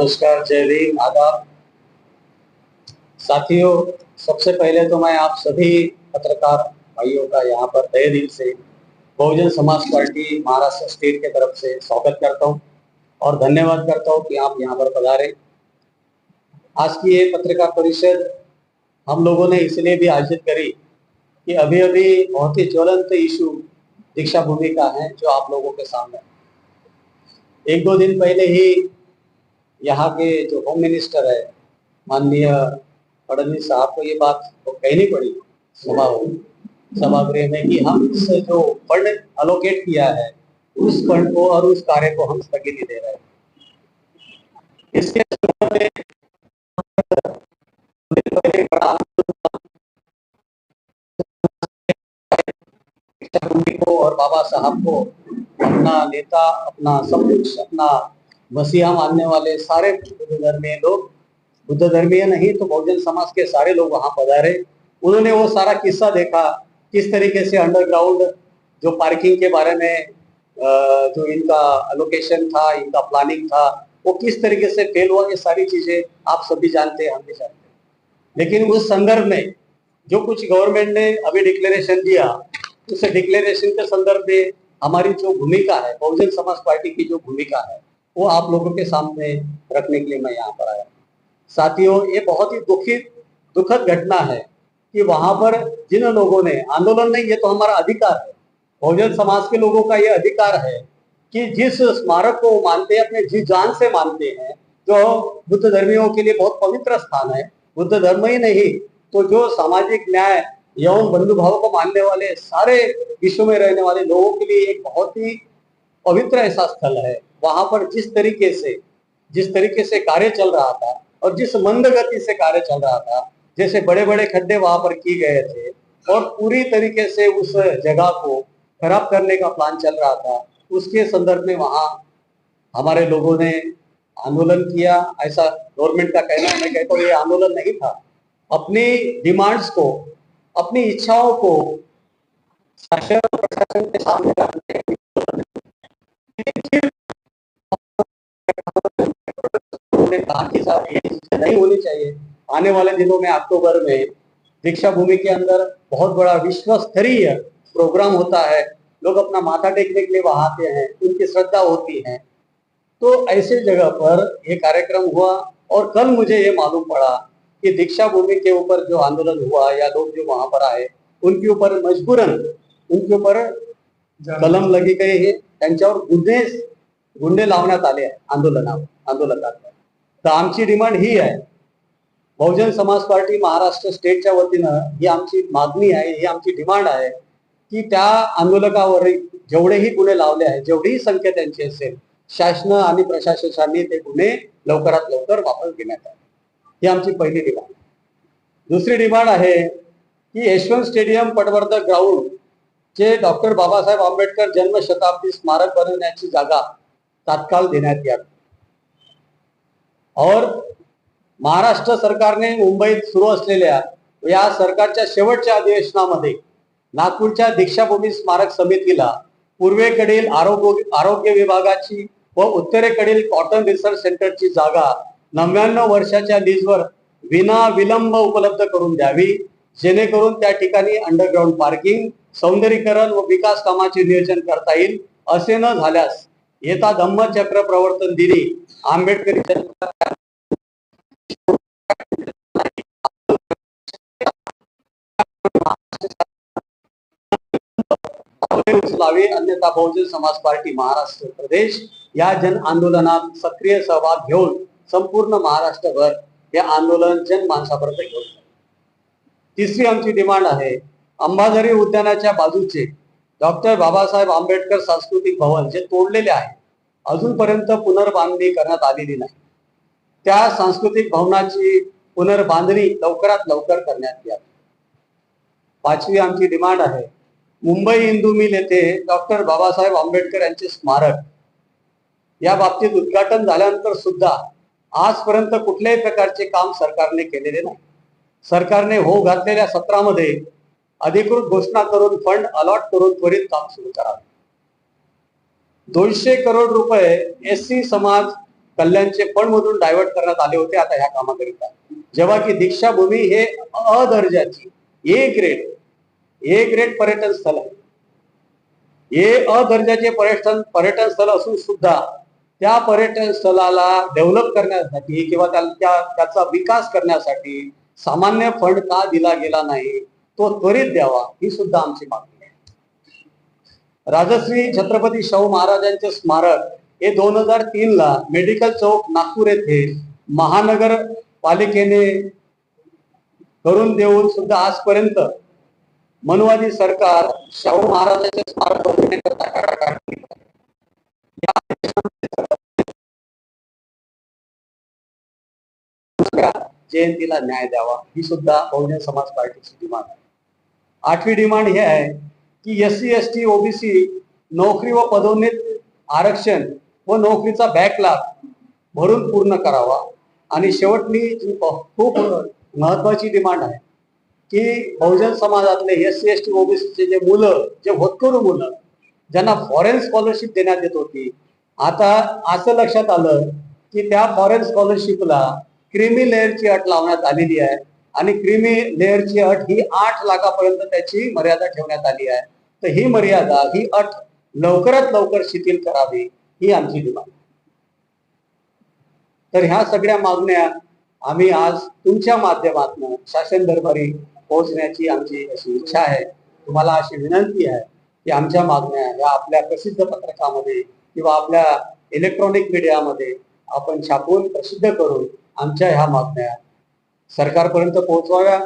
नमस्कार, जय भीम। आदाब साथियों, सबसे पहले तो मैं आप सभी पत्रकार भाइयों का यहाँ पर तहे दिल से बहुजन समाज पार्टी महाराष्ट्र स्टेट के तरफ़ से स्वागत करता हूँ और धन्यवाद करता हूँ कि आप यहाँ पर पधारे। आज की ये पत्रकार परिषद हम लोगों ने इसलिए भी आयोजित करी कि अभी अभी बहुत ही ज्वलंत इशू दीक्षा भूमि का है जो आप लोगों के सामने। एक दो दिन पहले ही यहाँ के जो होम मिनिस्टर है, माननीय फडणवीस साहब को ये बात तो कहनी पड़ी सभा सभागृह में कि हम इस जो फंड अलोकेट किया है, उस फंड को और उस कार्य को हम स्थगित दे रहे हैं। इसके को और बाबा साहब को अपना नेता, अपना सब कुछ अपना मसीहा मानने वाले सारे बुद्ध धर्मीय लोग, बुद्ध धर्मीय नहीं तो बहुजन समाज के सारे लोग वहाँ पधारे। उन्होंने वो सारा किस्सा देखा, किस तरीके से अंडरग्राउंड जो पार्किंग के बारे में जो इनका अलोकेशन था, इनका प्लानिंग था, वो किस तरीके से फेल हुआ, ये सारी चीज़ें आप सभी जानते हैं, हम भी जानते हैं। लेकिन उस संदर्भ में जो कुछ गवर्नमेंट ने अभी डिक्लेरेशन दिया, उस डिक्लेरेशन के संदर्भ में हमारी जो भूमिका है, बहुजन समाज पार्टी की जो भूमिका है वो आप लोगों के सामने रखने के लिए मैं यहाँ पर आया। साथियों, ये बहुत ही दुखित दुखद घटना है कि वहाँ पर जिन लोगों ने, आंदोलन नहीं, ये तो हमारा अधिकार है। बहुजन समाज के लोगों का ये अधिकार है कि जिस स्मारक को मानते हैं, अपने जी जान से मानते हैं, जो बुद्ध धर्मियों के लिए बहुत पवित्र स्थान है। बुद्ध धर्म ही नहीं तो जो सामाजिक न्याय एवं बंधु भाव को मानने वाले सारे विश्व में रहने वाले लोगों के लिए एक बहुत ही पवित्र ऐसा स्थल है। वहाँ पर जिस तरीके से, जिस तरीके से कार्य चल रहा था और जिस मंद गति से कार्य चल रहा था, जैसे बड़े बड़े खड्डे वहाँ पर किए गए थे और पूरी तरीके से उस जगह को खराब करने का प्लान चल रहा था, उसके संदर्भ में वहाँ हमारे लोगों ने आंदोलन किया। ऐसा गवर्नमेंट का कहना है, मैं कहता हूँ, ये आंदोलन नहीं था। अपनी डिमांड्स को, अपनी इच्छाओं को शासन प्रशासन के सामने रखने के लिए उन्होंने कहा कि साहब ये चीज़ें नहीं होनी चाहिए। आने वाले दिनों में अक्टूबर में दीक्षा भूमि के अंदर बहुत बड़ा विश्व स्तरीय प्रोग्राम होता है। लोग अपना माथा टेकने के लिए वहाँ आते हैं उनकी श्रद्धा होती है। तो ऐसे जगह पर ये कार्यक्रम हुआ और कल मुझे ये मालूम पड़ा कि दीक्षा भूमि के ऊपर जो आंदोलन हुआ या लोग जो वहाँ पर आए उनके ऊपर मजबूरन उनके ऊपर कलम लगी गई है। त्यांच्यावर गुन्हे गुन्हे लावण्यात आले आंदोलनावर आंदोलकांवर. तर आमची डिमांड ही आहे. बहुजन समाज पार्टी महाराष्ट्र स्टेटच्या वतीनं ही आमची मागणी आहे ही आमची डिमांड आहे की त्या आंदोलकावर जेवढेही गुन्हे लावले आहेत जेवढीही संख्या त्यांची असेल शासन आणि प्रशासनाने ते गुन्हे लवकरात लवकर वापस घेण्यात आले. ही आमची पहिली डिमांड दुसरी डिमांड आहे की यशवंत स्टेडियम पटवर्धक ग्राउंड जे डॉक्टर बाबासाहेब आंबेडकर जन्मशताब्दी स्मारक बनवण्याची जागा तात्काळ देण्यात यावी. और महाराष्ट्र सरकारने मुंबईत सुरू असलेल्या या सरकारच्या शेवटच्या अधिवेशनामध्ये नागपूरच्या दीक्षाभूमी स्मारक समितीला पूर्वेकडील आरोग्य आरोग्य विभागाची व उत्तरेकडील कॉटन रिसर्च सेंटरची जागा नव्याण्णव वर्षाच्या लीजवर विना विलंब उपलब्ध करून द्यावी जेणेकरून त्या ठिकाणी अंडरग्राऊंड पार्किंग सौंदर्यीकरण व विकास कामाचे नियोजन करता येईल असे न झाल्यास येता धम्मचक्र प्रवर्तन दिनी आंबेडकरी लावे अन्यथा बहुजन समाज पार्टी महाराष्ट्र प्रदेश या जन आंदोलनात सक्रिय सहभाग घेऊन संपूर्ण महाराष्ट्रभर हे आंदोलन जनमानसापर्यंत घेऊन तिसरी आमची डिमांड आहे अंबाझरी उद्यानाच्या बाजूचे डॉक्टर बाबासाहेब आंबेडकर सांस्कृतिक भवन जे तोडलेले आहे अजूनपर्यंत पुनर्बांधणी करण्यात आलेली नाही. त्या सांस्कृतिक भवनाची पुनर्बांधणी लवकरात लवकर करण्यात यावी. पाचवी आमची डिमांड आहे. मुंबई हिंदू मिल येथे डॉक्टर बाबासाहेब आंबेडकर यांचे स्मारक या बाबतीत उद्घाटन झाल्यानंतर सुद्धा आजपर्यंत कुठल्याही प्रकारचे काम सरकारने केलेले नाही. सरकारने हो घातलेल्या सत्रामध्ये अधिकृत घोषणा करून फंड अलॉट करून त्वरित काम सुरू करावे दोनशे करोड रुपये एस सी समाज कल्याणचे फंड मधून डायव्हर्ट करण्यात आले होते आता ह्या कामाकरिता. जेव्हा की दीक्षाभूमी हे अ दर्जाची ए ग्रेड ए ग्रेड पर्यटन स्थळ आहे. हे अ दर्जाचे पर्यटन पर्यटन स्थळ असून सुद्धा त्या पर्यटन स्थळाला डेव्हलप करण्यासाठी किंवा त्या- त्याचा विकास करण्यासाठी सामान्य फंड का दिला गेला नाही? तो त्वरित द्यावा ही सुद्धा आमची मागणी आहे. राजश्री छत्रपती शाहू महाराजांचे स्मारक हे दोन हजार तीन ला मेडिकल चौक नागपूर येथे महानगर पालिकेने करून देऊन सुद्धा आजपर्यंत मनुवादी सरकार शाहू महाराजांचे स्मारक जयंतीला न्याय द्यावा ही सुद्धा बहुजन समाज पार्टीची डिमांड आहे. आठवी डिमांड ही आहे की S C S T OBC नोकरी व पदोन्नत आरक्षण व नोकरीचा बॅकलॉग भरून पूर्ण करावा. आणि शेवटली जी खूप महत्वाची डिमांड आहे की बहुजन समाजातले एस सी एस टी ओबीसीचे जे मुलं जे होतकरू मुलं ज्यांना फॉरेन स्कॉलरशिप देण्यात येत होती आता असं लक्षात आलं की त्या फॉरेन स्कॉलरशिपला क्रिमी लेअरची अट लावण्यात आलेली आहे. आणि क्रिमी लेअरची अट ही आठ लाखापर्यंत त्याची मर्यादा ठेवण्यात आली आहे. तर ही मर्यादा ही अट लवकरात लवकर शिथिल करावी ही आमची डिमांड तर ह्या सगळ्या मागण्या आम्ही आज तुमच्या माध्यमातून शासन दरबारी पोहोचण्याची आमची अशी इच्छा आहे. तुम्हाला अशी विनंती आहे की आमच्या मागण्या या आपल्या प्रसिद्ध पत्रकामध्ये किंवा आपल्या इलेक्ट्रॉनिक मीडियामध्ये आपण छापून प्रसिद्ध करून आमच्या ह्या मागण्या सरकारपर्यंत पोहोचवाव्या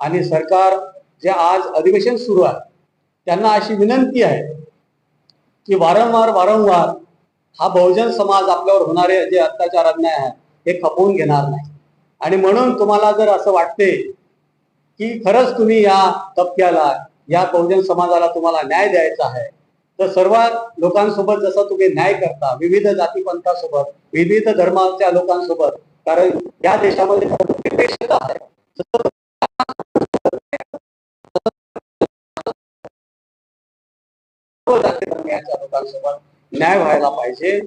आणि सरकार जे आज अधिवेशन सुरू आहे त्यांना अशी विनंती आहे की वारंवार वारंवार हा बहुजन समाज आपल्यावर होणारे जे अत्याचार अन्याय आहे हे खपवून घेणार नाही. आणि म्हणून तुम्हाला जर असं वाटते की खरंच तुम्ही या तबक्याला या बहुजन समाजाला तुम्हाला न्याय द्यायचा आहे तर सर्व लोकांसोबत जसं तुम्ही न्याय करता विविध जातीपंथासोबत विविध धर्माच्या लोकांसोबत कारण या देशामध्ये आहे लोकांसोबत न्याय व्हायला पाहिजे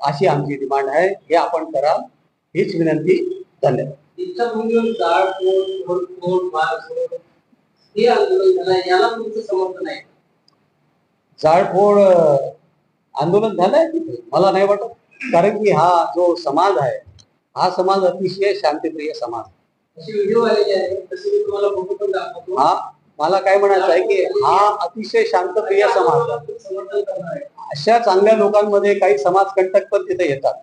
अशी आमची डिमांड आहे. हे आपण करा. हीच विनंती धन्यवाद. हे अं, आंदोलन झालंय तिथे. मला नाही वाटत. कारण की हा जो समाज आहे हा समाज अतिशय शांतिप्रिय समाज. हा मला काय म्हणायचं आहे की हा अतिशय शांतप्रिय समाज. अशा चांगल्या लोकांमध्ये काही समाज कंटक पण तिथे येतात.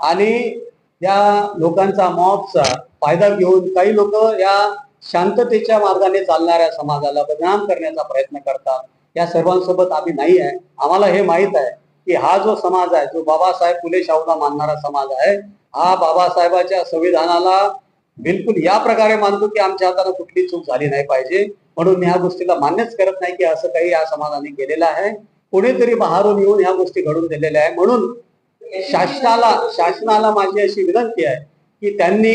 आणि त्या लोकांचा मॉबचा फायदा घेऊन काही लोक या शांततेच्या मार्गाने चालणाऱ्या समाजाला बदनाम करण्याचा प्रयत्न करतात. या सर्वांसोबत आम्ही नाही आहे. आम्हाला हे माहीत आहे की हा जो समाज आहे जो बाबासाहेब फुले शाहूला मानणारा समाज आहे हा बाबासाहेबाच्या संविधानाला बिलकुल या प्रकारे मानतो की आमच्या हाताला कुठली चूक झाली नाही पाहिजे. म्हणून मी ह्या गोष्टीला मान्यच करत नाही की असं काही या समाजाने केलेलं आहे. कोणीतरी बाहेरून येऊन ह्या गोष्टी घडून दिलेल्या आहे म्हणून शासनाला शासनाला माझी अशी विनंती आहे की त्यांनी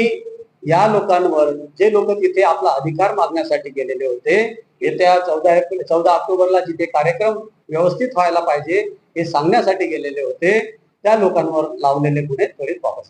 या लोकांवर जे लोक तिथे आपला अधिकार मागण्यासाठी गेलेले होते येत्या चौदा एप्रिल चौदा ऑक्टोबरला जिथे कार्यक्रम व्यवस्थित व्हायला पाहिजे हे सांगण्यासाठी गेलेले होते त्या लोकांवर लावलेले गुन्हे त्वरित वापस